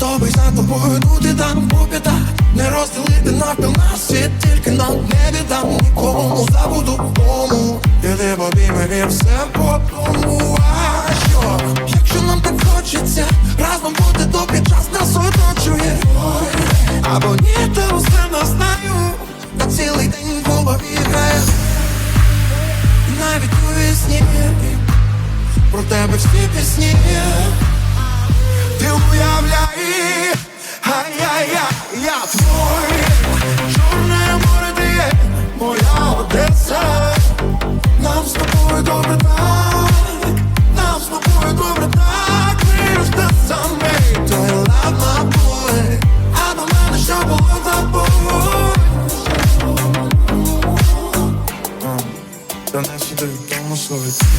готовий за тобою дути там по Не розділити навпіл на світ, тільки на небі там нікому забуду вдому Іди в обійми і все по тому А що, якщо нам так хочеться Разом бути доки час нас оточує. Або ні, то усе не знаю Та цілий день в голові грає. Навіть у вісні. Про тебе всі пісні Te voy a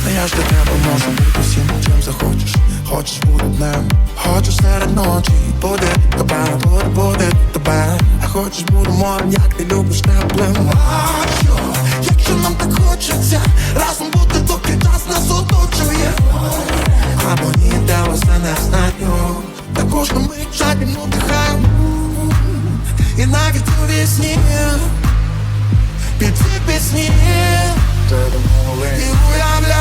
слові я ж для тебе можу бути всім, чим захочеш. Хочеш бути днем, хочеш серед ночі. Буде тебе, буде, буде тебе. А хочеш бути морем, як ти любиш теплим А що, якщо нам так хочеться Разом бути, доки час нас оточує. Або ні, де усе не знаю. Також на мить жадібно дихаю. І навіть у вісні. Під ці пісні. Ти уявляй